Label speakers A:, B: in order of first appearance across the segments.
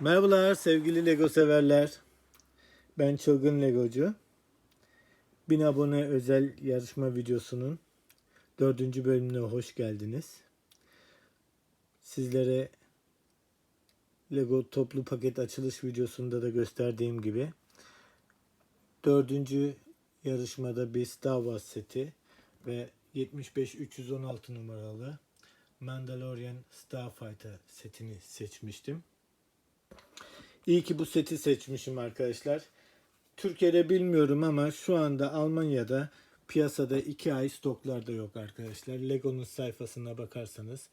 A: Merhabalar sevgili Lego severler. Ben Çılgın Legocu. 1000 abone özel yarışma videosunun dördüncü bölümüne hoş geldiniz. Sizlere Lego toplu paket açılış videosunda da gösterdiğim gibi dördüncü yarışmada bir Star Wars seti ve 75-316 numaralı Mandalorian Starfighter setini seçmiştim. İyi ki bu seti seçmişim arkadaşlar. Türkiye'de bilmiyorum ama şu anda Almanya'da piyasada 2 ay stoklarda yok arkadaşlar. Lego'nun sayfasına bakarsanız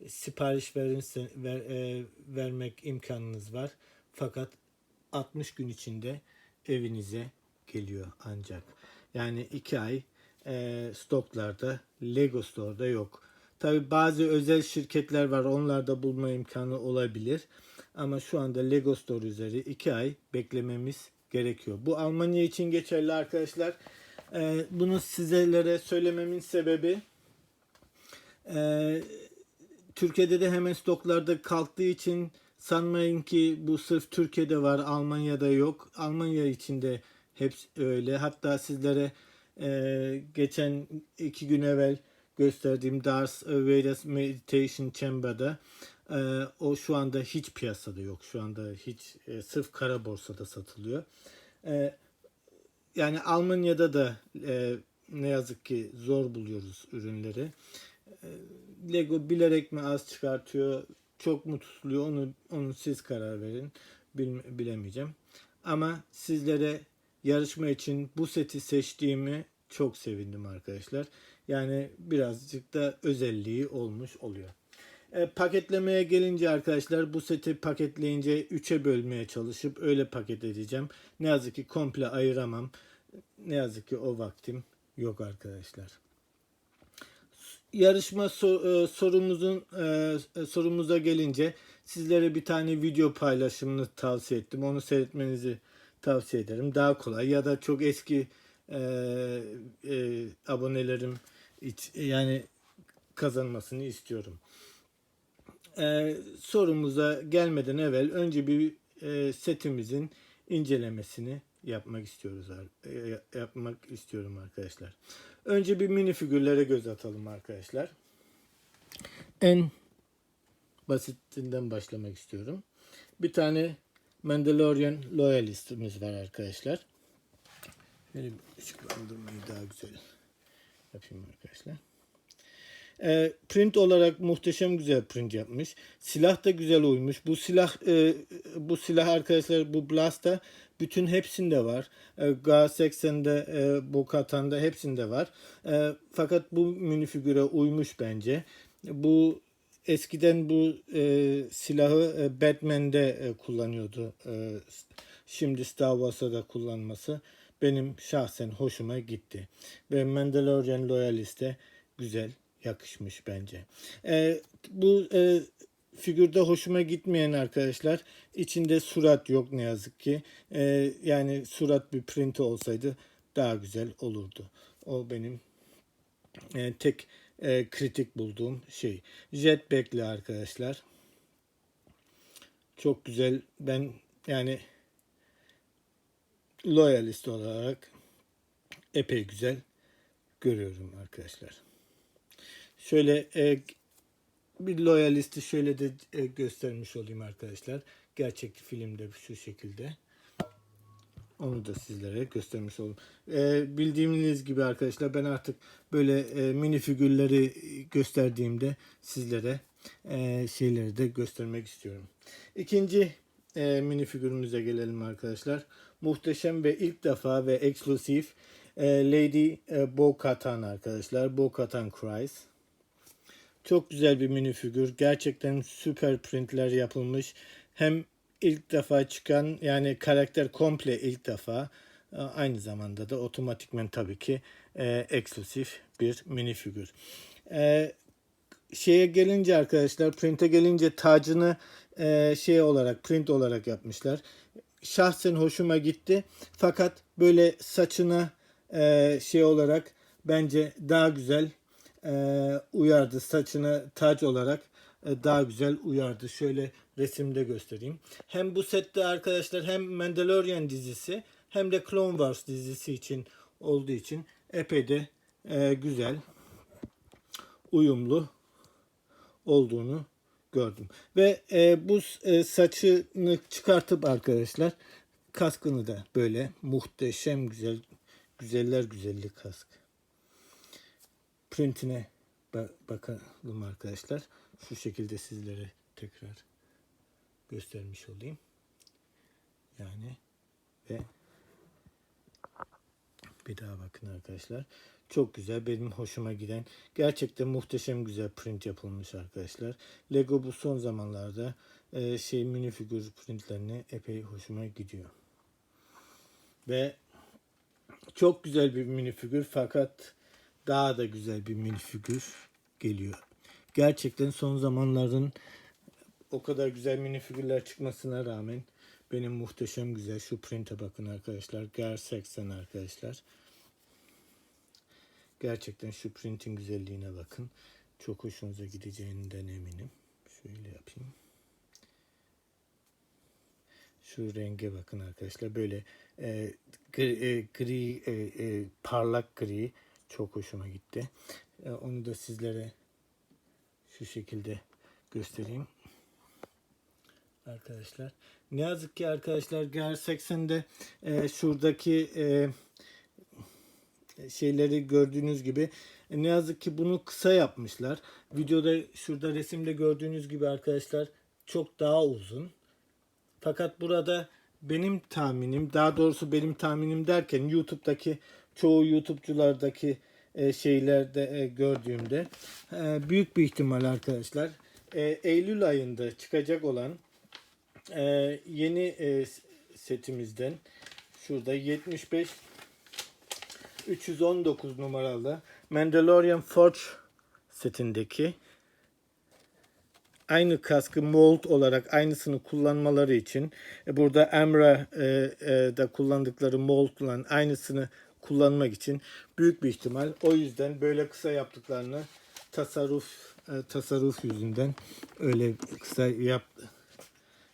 A: e, sipariş verirse, ver, e, vermek imkanınız var. Fakat 60 gün içinde evinize geliyor ancak. Yani 2 ay e, stoklarda Lego Store'da yok. Tabi bazı özel şirketler var. Onlarda bulma imkanı olabilir. Ama şu anda Lego Store üzeri 2 ay beklememiz gerekiyor. Bu Almanya için geçerli arkadaşlar. Ee, bunu sizlere söylememin sebebi e, Türkiye'de de hemen stoklarda kalktığı için sanmayın ki bu sırf Türkiye'de var Almanya'da yok. Almanya içinde hepsi öyle. Hatta sizlere e, geçen iki gün evvel gösterdiğim Darth Vader's Meditation Chamber'da e, o şu anda hiç piyasada yok. Şu anda hiç e, sırf kara borsada satılıyor. E, yani Almanya'da da e, ne yazık ki zor buluyoruz ürünleri. E, Lego bilerek mi az çıkartıyor, çok mu tutuluyor onu onu siz karar verin. Bil- bilemeyeceğim. Ama sizlere yarışma için bu seti seçtiğimi çok sevindim arkadaşlar. Yani birazcık da özelliği olmuş oluyor. E, paketlemeye gelince arkadaşlar bu seti paketleyince 3'e bölmeye çalışıp öyle paket edeceğim. Ne yazık ki komple ayıramam. Ne yazık ki o vaktim yok arkadaşlar. Yarışma e, sorumuzun e, sorumuza gelince sizlere bir tane video paylaşımını tavsiye ettim. Onu seyretmenizi tavsiye ederim. Daha kolay ya da çok eski e, e, abonelerim iç- yani kazanmasını istiyorum. Ee, sorumuza gelmeden evvel önce bir e, setimizin incelemesini yapmak istiyoruz e, yapmak istiyorum arkadaşlar. Önce bir mini figürlere göz atalım arkadaşlar. En basitinden başlamak istiyorum. Bir tane Mandalorian Loyalist'imiz var arkadaşlar. Bir ışıklandırmayı daha güzel yapayım arkadaşlar. E, print olarak muhteşem güzel print yapmış. Silah da güzel uymuş. Bu silah e, bu silah arkadaşlar bu Blast'ta bütün hepsinde var. E, G80'de, e, Bo-Katan'da hepsinde var. E, fakat bu minifigüre uymuş bence. Bu eskiden bu e, silahı e, Batman'de e, kullanıyordu. E, şimdi Star Wars'a da kullanması benim şahsen hoşuma gitti. Ve Mandalorian Loyalist'e güzel yakışmış bence. Ee, bu e, figürde hoşuma gitmeyen arkadaşlar içinde surat yok ne yazık ki. Ee, yani surat bir print olsaydı daha güzel olurdu. O benim e, tek e, kritik bulduğum şey. Jetpack'li arkadaşlar. Çok güzel. Ben yani loyalist olarak epey güzel görüyorum arkadaşlar. Şöyle e, bir loyalisti şöyle de e, göstermiş olayım arkadaşlar. Gerçek filmde şu şekilde. Onu da sizlere göstermiş oldum. E, bildiğiniz gibi arkadaşlar ben artık böyle e, mini figürleri gösterdiğimde sizlere e, şeyleri de göstermek istiyorum. İkinci e, mini figürümüze gelelim arkadaşlar. Muhteşem ve ilk defa ve eksklusif e, Lady e, Bo-Katan arkadaşlar. Bo-Katan Cries. Çok güzel bir mini figür. Gerçekten süper printler yapılmış. Hem ilk defa çıkan yani karakter komple ilk defa e, aynı zamanda da otomatikmen tabii ki e, eksklusif bir mini figür. E, şeye gelince arkadaşlar print'e gelince tacını e, şey olarak print olarak yapmışlar. Şahsen hoşuma gitti. Fakat böyle saçına e, şey olarak bence daha güzel e, uyardı. Saçına tac olarak e, daha güzel uyardı. Şöyle resimde göstereyim. Hem bu sette arkadaşlar hem Mandalorian dizisi hem de Clone Wars dizisi için olduğu için epey de e, güzel, uyumlu olduğunu gördüm. Ve e, bu e, saçını çıkartıp arkadaşlar kaskını da böyle muhteşem güzel güzeller güzelli kask. Printine ba- bakalım arkadaşlar. Şu şekilde sizlere tekrar göstermiş olayım. Yani ve bir daha bakın arkadaşlar. Çok güzel. Benim hoşuma giden. Gerçekten muhteşem güzel print yapılmış arkadaşlar. Lego bu son zamanlarda e, şey minifigür printlerine epey hoşuma gidiyor. Ve çok güzel bir minifigür fakat daha da güzel bir minifigür geliyor. Gerçekten son zamanların o kadar güzel minifigürler çıkmasına rağmen benim muhteşem güzel şu printe bakın arkadaşlar. Gerçekten arkadaşlar. Gerçekten şu printin güzelliğine bakın. Çok hoşunuza gideceğinden eminim. Şöyle yapayım. Şu renge bakın arkadaşlar. Böyle e, gri, e, gri e, e, parlak gri çok hoşuma gitti. E, onu da sizlere şu şekilde göstereyim. Arkadaşlar. Ne yazık ki arkadaşlar gerçekten de e, şuradaki e, şeyleri gördüğünüz gibi e, ne yazık ki bunu kısa yapmışlar. Videoda şurada resimde gördüğünüz gibi arkadaşlar çok daha uzun. Fakat burada benim tahminim, daha doğrusu benim tahminim derken YouTube'daki çoğu YouTube'culardaki e, şeylerde e, gördüğümde e, büyük bir ihtimal arkadaşlar e, Eylül ayında çıkacak olan e, yeni e, setimizden şurada 75 319 numaralı Mandalorian Forge setindeki aynı kaskı mold olarak aynısını kullanmaları için e, burada Emra e, e, da kullandıkları aynısını kullanmak için büyük bir ihtimal. O yüzden böyle kısa yaptıklarını tasarruf e, tasarruf yüzünden öyle kısa yap,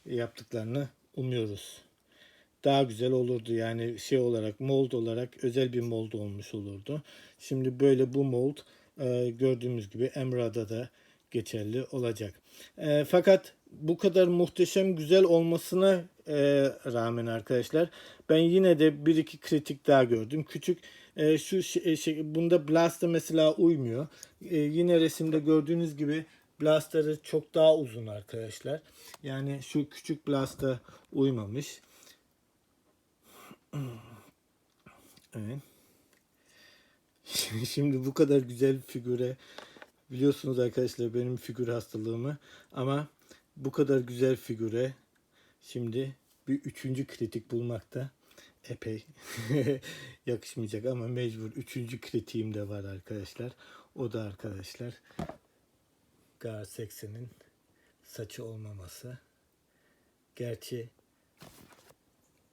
A: yaptıklarını umuyoruz. Daha güzel olurdu yani şey olarak mold olarak özel bir mold olmuş olurdu. Şimdi böyle bu mold e, gördüğümüz gibi Emra'da da geçerli olacak. E, fakat bu kadar muhteşem güzel olmasına e, rağmen arkadaşlar ben yine de bir iki kritik daha gördüm. Küçük şu şey, şey, bunda Blaster mesela uymuyor. Yine resimde gördüğünüz gibi Blaster'ı çok daha uzun arkadaşlar. Yani şu küçük Blaster uymamış. Evet. Şimdi bu kadar güzel figüre biliyorsunuz arkadaşlar benim figür hastalığımı ama bu kadar güzel figüre şimdi bir üçüncü kritik bulmakta epey yakışmayacak ama mecbur üçüncü kritiğim de var arkadaşlar. O da arkadaşlar Gar 80'in saçı olmaması. Gerçi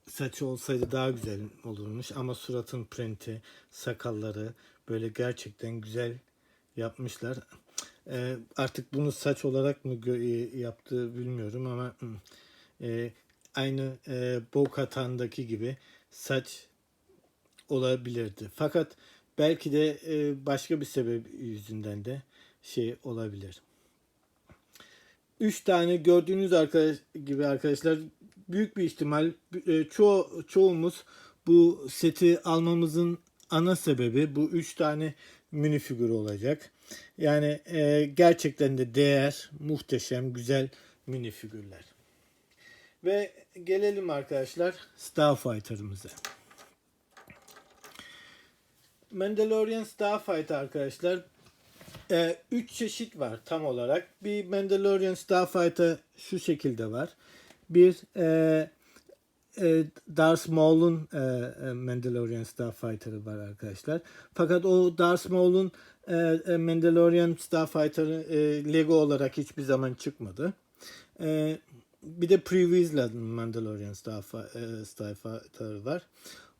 A: saçı olsaydı daha güzel olurmuş ama suratın printi, sakalları böyle gerçekten güzel yapmışlar. Ee, artık bunu saç olarak mı gö- yaptı bilmiyorum ama e, aynı e, Bo-Katan'daki gibi saç olabilirdi. Fakat belki de e, başka bir sebep yüzünden de şey olabilir. Üç tane gördüğünüz arkadaş gibi arkadaşlar büyük bir ihtimal e, ço çoğumuz bu seti almamızın ana sebebi bu üç tane minifigür olacak. Yani e, gerçekten de değer, muhteşem, güzel minifigürler. Ve gelelim arkadaşlar Starfighter'ımıza. Mandalorian Starfighter arkadaşlar 3 çeşit var tam olarak. Bir Mandalorian Starfighter şu şekilde var. Bir e, e, Darth Maul'un e, e, Mandalorian Starfighter'ı var arkadaşlar. Fakat o Darth Maul'un e, e, Mandalorian Starfighter'ı e, Lego olarak hiçbir zaman çıkmadı. E, bir de Previously Mandalorian e, Starfighter var.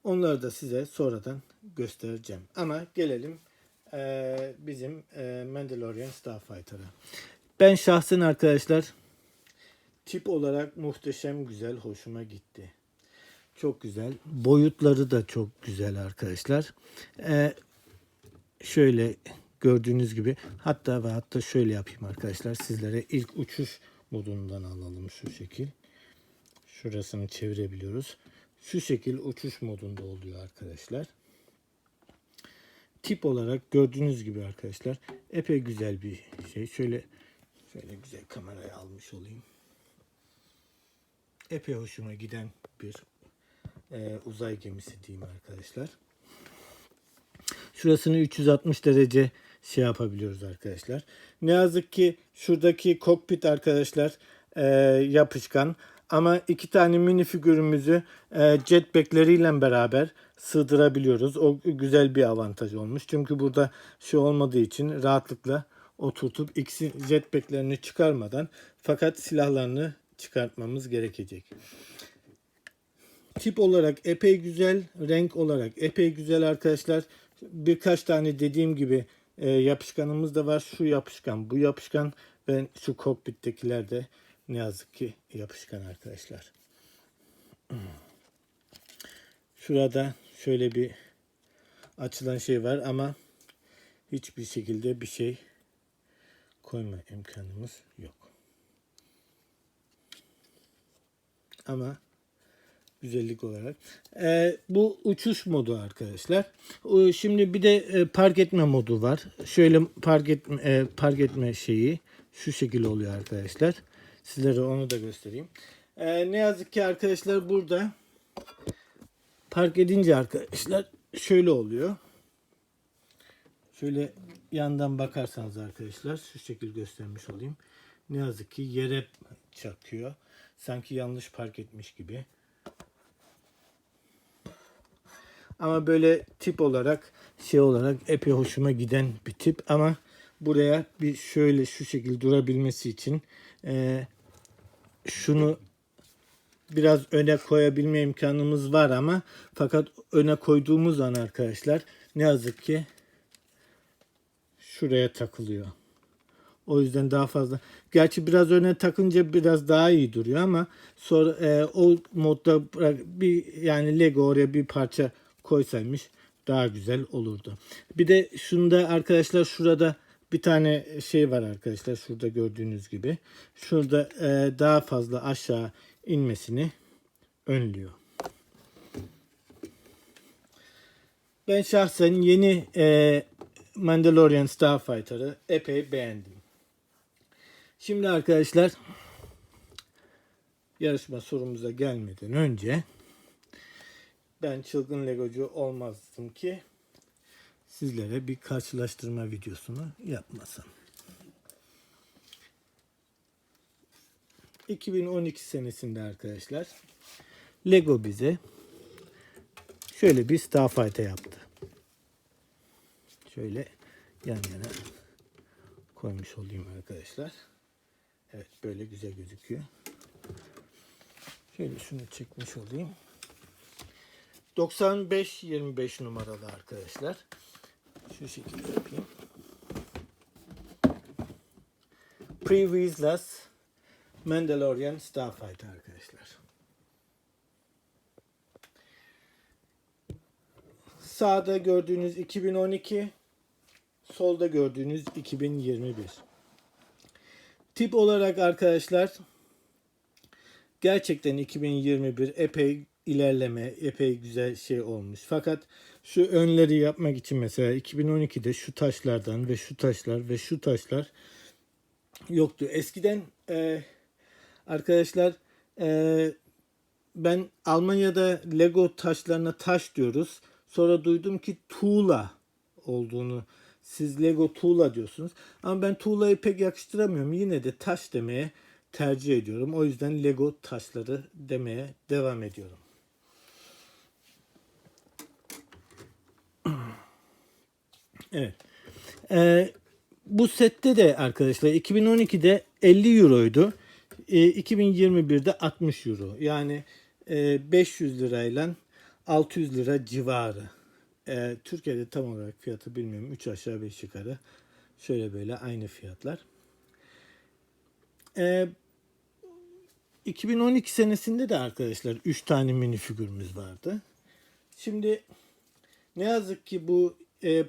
A: Onları da size sonradan göstereceğim. Ama gelelim e, bizim e, Mandalorian Starfighter'a. Ben şahsen arkadaşlar Tip olarak muhteşem güzel, hoşuma gitti. Çok güzel. Boyutları da çok güzel arkadaşlar. Ee, şöyle gördüğünüz gibi hatta ve hatta şöyle yapayım arkadaşlar. Sizlere ilk uçuş modundan alalım şu şekil. Şurasını çevirebiliyoruz. Şu şekil uçuş modunda oluyor arkadaşlar. Tip olarak gördüğünüz gibi arkadaşlar epey güzel bir şey. Şöyle şöyle güzel kameraya almış olayım. Epey hoşuma giden bir e, uzay gemisi diyeyim arkadaşlar. Şurasını 360 derece şey yapabiliyoruz arkadaşlar. Ne yazık ki şuradaki kokpit arkadaşlar e, yapışkan ama iki tane mini figürümüzü e, jetpackleriyle beraber sığdırabiliyoruz. O güzel bir avantaj olmuş. Çünkü burada şey olmadığı için rahatlıkla oturtup ikisi jetpacklerini çıkarmadan fakat silahlarını çıkartmamız gerekecek. Tip olarak epey güzel, renk olarak epey güzel arkadaşlar. Birkaç tane dediğim gibi e, yapışkanımız da var. Şu yapışkan, bu yapışkan ve şu kokpittekiler de ne yazık ki yapışkan arkadaşlar. Şurada şöyle bir açılan şey var ama hiçbir şekilde bir şey koyma imkanımız yok. Ama güzellik olarak. Ee, bu uçuş modu arkadaşlar. O, Şimdi bir de e, park etme modu var. Şöyle park etme, e, park etme şeyi şu şekilde oluyor arkadaşlar. Sizlere onu da göstereyim. Ee, ne yazık ki arkadaşlar burada park edince arkadaşlar şöyle oluyor. Şöyle yandan bakarsanız arkadaşlar şu şekil göstermiş olayım. Ne yazık ki yere çakıyor. Sanki yanlış park etmiş gibi. Ama böyle tip olarak şey olarak epey hoşuma giden bir tip ama buraya bir şöyle şu şekilde durabilmesi için e, şunu biraz öne koyabilme imkanımız var ama fakat öne koyduğumuz an arkadaşlar ne yazık ki şuraya takılıyor. O yüzden daha fazla. Gerçi biraz öne takınca biraz daha iyi duruyor ama sonra e, o modda bir yani Lego oraya bir parça koysaymış daha güzel olurdu. Bir de şunda arkadaşlar şurada bir tane şey var arkadaşlar şurada gördüğünüz gibi. Şurada e, daha fazla aşağı inmesini önlüyor. Ben şahsen yeni e, Mandalorian Starfighter'ı epey beğendim. Şimdi arkadaşlar yarışma sorumuza gelmeden önce ben çılgın legocu olmazdım ki sizlere bir karşılaştırma videosunu yapmasam. 2012 senesinde arkadaşlar Lego bize şöyle bir Starfighter yaptı. Şöyle yan yana koymuş olayım arkadaşlar. Evet böyle güzel gözüküyor. Şöyle şunu çekmiş olayım. 95-25 numaralı arkadaşlar. Şu şekilde yapayım. Pre-Weaslas Mandalorian Starfighter arkadaşlar. Sağda gördüğünüz 2012, solda gördüğünüz 2021. Tip olarak arkadaşlar gerçekten 2021 epey ilerleme, epey güzel şey olmuş. Fakat şu önleri yapmak için mesela 2012'de şu taşlardan ve şu taşlar ve şu taşlar yoktu. Eskiden e, arkadaşlar e, ben Almanya'da Lego taşlarına taş diyoruz. Sonra duydum ki tuğla olduğunu siz Lego tuğla diyorsunuz. Ama ben tuğlayı pek yakıştıramıyorum. Yine de taş demeye tercih ediyorum. O yüzden Lego taşları demeye devam ediyorum. Evet. Ee, bu sette de arkadaşlar 2012'de 50 euroydu. Ee, 2021'de 60 euro. Yani e, 500 lirayla 600 lira civarı. Ee, Türkiye'de tam olarak fiyatı bilmiyorum. 3 aşağı 5 yukarı. Şöyle böyle aynı fiyatlar. Ee, 2012 senesinde de arkadaşlar 3 tane minifigürümüz vardı. Şimdi ne yazık ki bu e,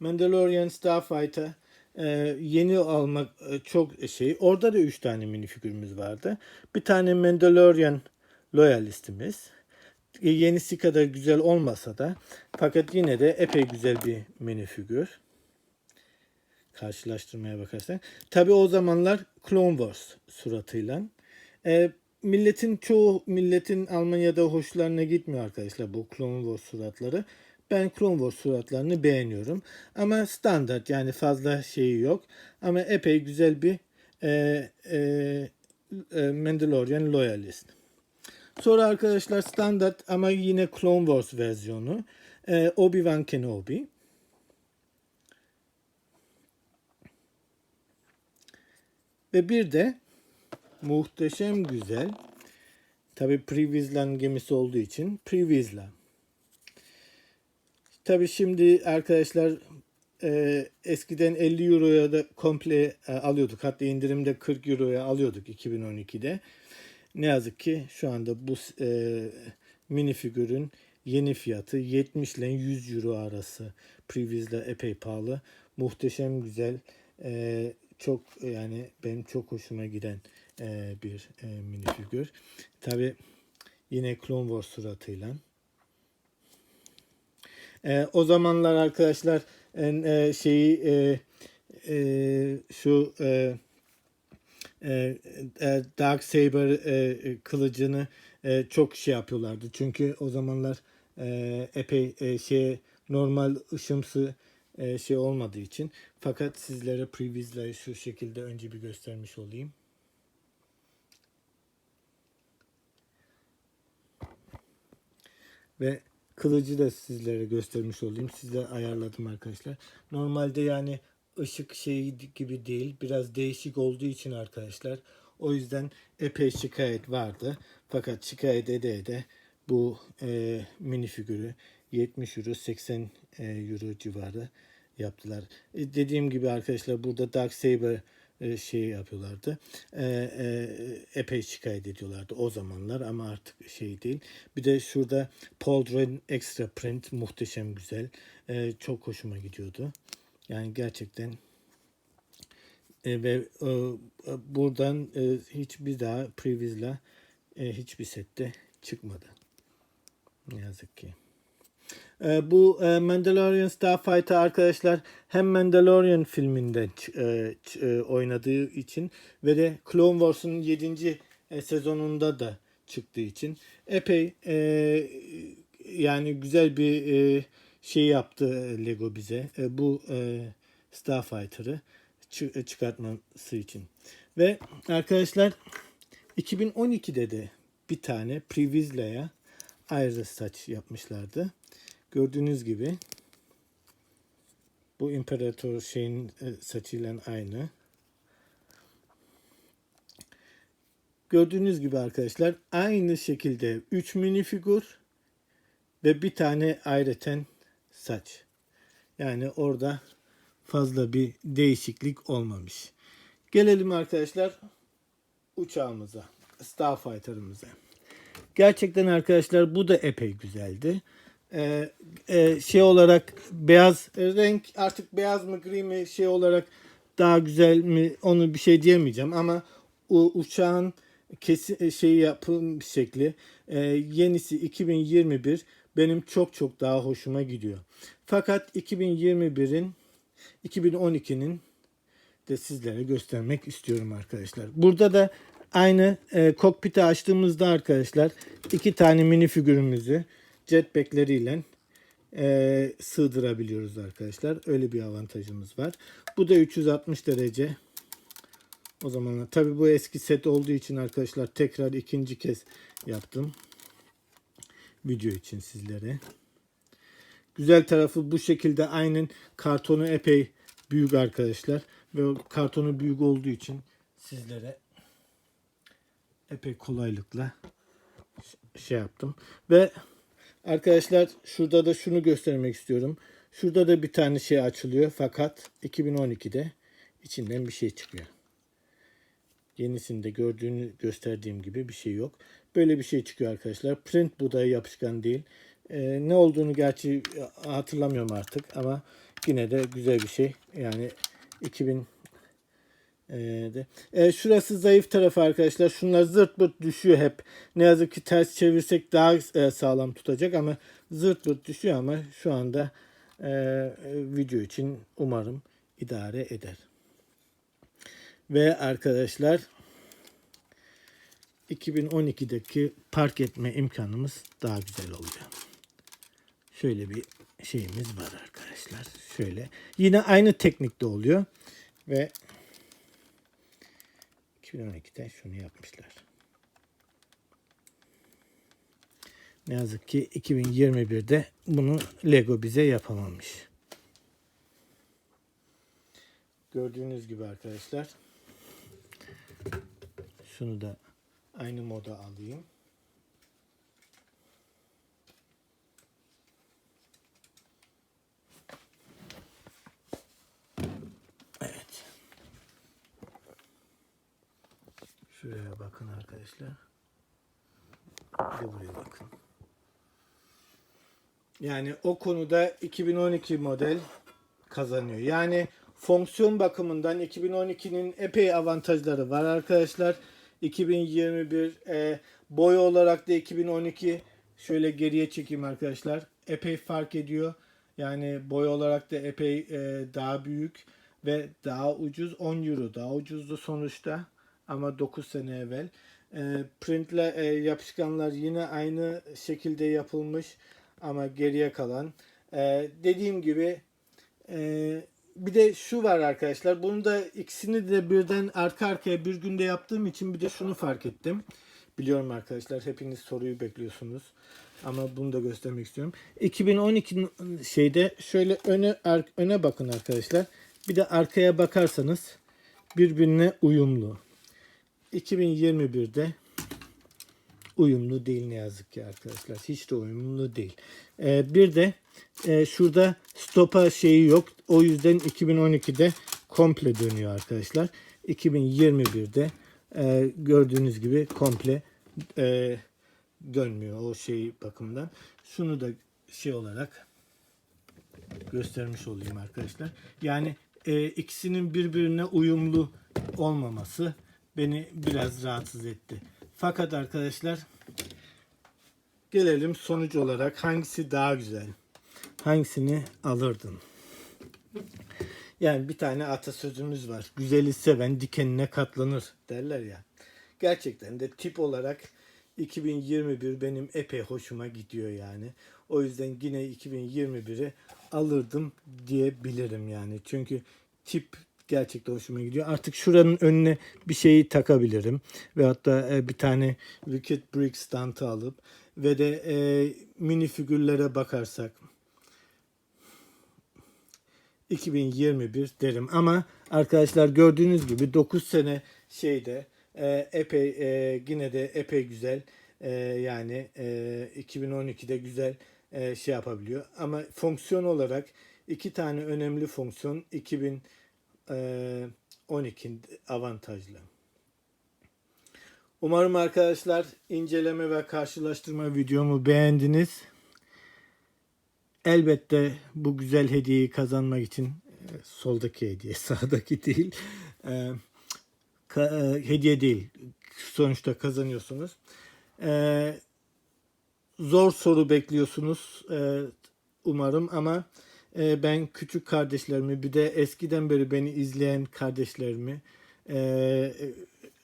A: Mandalorian Starfighter e, yeni almak e, çok şey. Orada da 3 tane minifigürümüz vardı. Bir tane Mandalorian Loyalistimiz. E, yenisi kadar güzel olmasa da fakat yine de epey güzel bir minifigür. Karşılaştırmaya bakarsak. Tabi o zamanlar Clone Wars suratıyla. E, milletin çoğu milletin Almanya'da hoşlarına gitmiyor arkadaşlar bu Clone Wars suratları. Ben Clone Wars suratlarını beğeniyorum. Ama standart yani fazla şeyi yok. Ama epey güzel bir e, e, e, Mandalorian Loyalist. Sonra arkadaşlar standart ama yine Clone Wars versiyonu. E, Obi-Wan Kenobi. Ve bir de muhteşem güzel tabi Previslan gemisi olduğu için Previsla. Tabi şimdi arkadaşlar e, eskiden 50 euroya da komple e, alıyorduk. Hatta indirimde 40 euroya alıyorduk 2012'de. Ne yazık ki şu anda bu e, minifigürün yeni fiyatı 70 ile 100 euro arası. Previews'la epey pahalı. Muhteşem güzel. E, çok yani benim çok hoşuma giden e, bir e, minifigür. Tabi yine Clone Wars suratıyla. E, o zamanlar arkadaşlar e, şeyi e, e, şu e, e, e, Dark Saber e, kılıcını e, çok şey yapıyorlardı. Çünkü o zamanlar e, epey e, şey normal ışımsı e, şey olmadığı için. Fakat sizlere previews'ları şu şekilde önce bir göstermiş olayım. Ve kılıcı da sizlere göstermiş olayım. Size ayarladım arkadaşlar. Normalde yani ışık şeyi gibi değil. Biraz değişik olduğu için arkadaşlar. O yüzden epey şikayet vardı. Fakat şikayet ede ede bu e, minifigürü 70 euro 80 e, euro civarı yaptılar. E, dediğim gibi arkadaşlar burada Dark Saber şey yapıyorlardı. E, e, epey şikayet ediyorlardı o zamanlar ama artık şey değil. Bir de şurada Paul Dren Extra Print muhteşem güzel. E, çok hoşuma gidiyordu. Yani gerçekten e, ve e, buradan e, hiçbir daha Previews'la e, hiçbir sette çıkmadı. Ne yazık ki. E, bu e, Mandalorian Starfighter arkadaşlar hem Mandalorian filminde e, e, oynadığı için ve de Clone Wars'un 7. E, sezonunda da çıktığı için epey yani güzel bir şey yaptı Lego bize. Bu e, Starfighter'ı çı- çıkartması için. Ve arkadaşlar 2012'de de bir tane Previsla'ya ayrı saç yapmışlardı. Gördüğünüz gibi bu imparator şeyin e, saçıyla aynı. Gördüğünüz gibi arkadaşlar aynı şekilde 3 minifigür ve bir tane ayrıten saç. Yani orada fazla bir değişiklik olmamış. Gelelim arkadaşlar uçağımıza, Starfighter'ımıza. Gerçekten arkadaşlar bu da epey güzeldi. Ee, e, şey olarak beyaz e, renk artık beyaz mı gri mi şey olarak daha güzel mi onu bir şey diyemeyeceğim ama o uçağın kesin şey yapım şekli e, yenisi 2021 benim çok çok daha hoşuma gidiyor. Fakat 2021'in 2012'nin de sizlere göstermek istiyorum arkadaşlar. Burada da aynı e, kokpiti açtığımızda arkadaşlar iki tane mini figürümüzü jetpackleriyle e, sığdırabiliyoruz arkadaşlar. Öyle bir avantajımız var. Bu da 360 derece. O zaman tabi bu eski set olduğu için arkadaşlar tekrar ikinci kez yaptım. Video için sizlere. Güzel tarafı bu şekilde aynen kartonu epey büyük arkadaşlar. Ve kartonu büyük olduğu için sizlere epey kolaylıkla şey yaptım. Ve arkadaşlar şurada da şunu göstermek istiyorum. Şurada da bir tane şey açılıyor fakat 2012'de içinden bir şey çıkıyor. Yenisinde gördüğünü gösterdiğim gibi bir şey yok. Böyle bir şey çıkıyor arkadaşlar. Print budaya yapışkan değil. Ee, ne olduğunu gerçi hatırlamıyorum artık ama yine de güzel bir şey. Yani 2000 ee, de. Ee, şurası zayıf tarafı arkadaşlar. Şunlar zırt pırt düşüyor hep. Ne yazık ki ters çevirsek daha e, sağlam tutacak ama zırt pırt düşüyor ama şu anda e, video için umarım idare eder. Ve arkadaşlar 2012'deki park etme imkanımız daha güzel oluyor. Şöyle bir şeyimiz var arkadaşlar. Şöyle. Yine aynı teknikte oluyor. Ve 2012'de şunu yapmışlar. Ne yazık ki 2021'de bunu Lego bize yapamamış. Gördüğünüz gibi arkadaşlar. Şunu da aynı moda alayım. Evet. Şuraya bakın arkadaşlar. Bir de buraya bakın. Yani o konuda 2012 model kazanıyor. Yani fonksiyon bakımından 2012'nin epey avantajları var arkadaşlar. 2021 e, boy olarak da 2012 şöyle geriye çekeyim arkadaşlar. Epey fark ediyor. Yani boy olarak da epey e, daha büyük ve daha ucuz 10 euro daha ucuzdu sonuçta ama 9 sene evvel. E, printle e, yapışkanlar yine aynı şekilde yapılmış ama geriye kalan. E, dediğim gibi e, bir de şu var arkadaşlar. Bunu da ikisini de birden arka arkaya bir günde yaptığım için bir de şunu fark ettim. Biliyorum arkadaşlar hepiniz soruyu bekliyorsunuz. Ama bunu da göstermek istiyorum. 2012 şeyde şöyle öne öne bakın arkadaşlar. Bir de arkaya bakarsanız birbirine uyumlu. 2021'de uyumlu değil ne yazık ki arkadaşlar. Hiç de uyumlu değil. Ee, bir de e, şurada stopa şeyi yok. O yüzden 2012'de komple dönüyor arkadaşlar. 2021'de e, gördüğünüz gibi komple e, dönmüyor o şey bakımdan. Şunu da şey olarak göstermiş olayım arkadaşlar. Yani e, ikisinin birbirine uyumlu olmaması beni biraz rahatsız etti. Fakat arkadaşlar gelelim sonuç olarak hangisi daha güzel? Hangisini alırdın? Yani bir tane atasözümüz var. Güzeli seven dikenine katlanır derler ya. Gerçekten de tip olarak 2021 benim epey hoşuma gidiyor yani. O yüzden yine 2021'i alırdım diyebilirim yani. Çünkü tip gerçekten hoşuma gidiyor. Artık şuranın önüne bir şeyi takabilirim. Ve hatta e, bir tane Wicked Brick stantı alıp ve de e, mini figürlere bakarsak 2021 derim. Ama arkadaşlar gördüğünüz gibi 9 sene şeyde e, epey e, yine de epey güzel e, yani e, 2012'de güzel e, şey yapabiliyor. Ama fonksiyon olarak iki tane önemli fonksiyon 2012 avantajlı. Umarım arkadaşlar inceleme ve karşılaştırma videomu beğendiniz. Elbette bu güzel hediyeyi kazanmak için soldaki hediye, sağdaki değil. Hediye değil. Sonuçta kazanıyorsunuz. Zor soru bekliyorsunuz umarım ama e, ben küçük kardeşlerimi bir de eskiden beri beni izleyen kardeşlerimi e,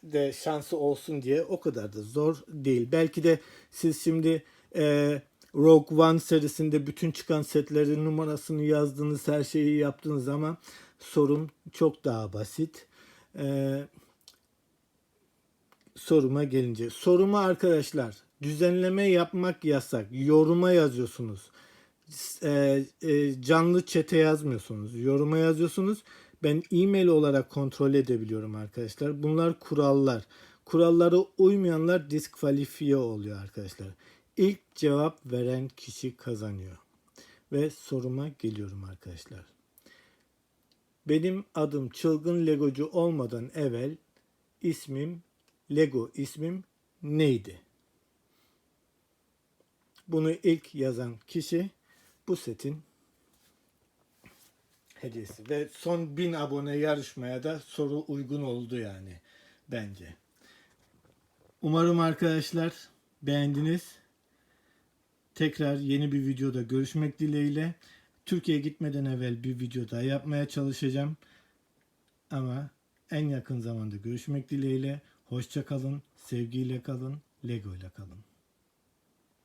A: de şansı olsun diye o kadar da zor değil. Belki de siz şimdi e, Rogue One serisinde bütün çıkan setlerin numarasını yazdınız, her şeyi yaptığınız ama sorun çok daha basit. Ee, soruma gelince. Soruma arkadaşlar düzenleme yapmak yasak. Yoruma yazıyorsunuz. Ee, e, canlı çete yazmıyorsunuz. Yoruma yazıyorsunuz. Ben e-mail olarak kontrol edebiliyorum arkadaşlar. Bunlar kurallar. Kurallara uymayanlar diskalifiye oluyor arkadaşlar. İlk cevap veren kişi kazanıyor. Ve soruma geliyorum arkadaşlar. Benim adım çılgın legocu olmadan evvel ismim Lego ismim neydi? Bunu ilk yazan kişi bu setin hediyesi ve son 1000 abone yarışmaya da soru uygun oldu yani bence. Umarım arkadaşlar beğendiniz. Tekrar yeni bir videoda görüşmek dileğiyle. Türkiye'ye gitmeden evvel bir video daha yapmaya çalışacağım. Ama en yakın zamanda görüşmek dileğiyle. Hoşça kalın, sevgiyle kalın, Lego ile kalın.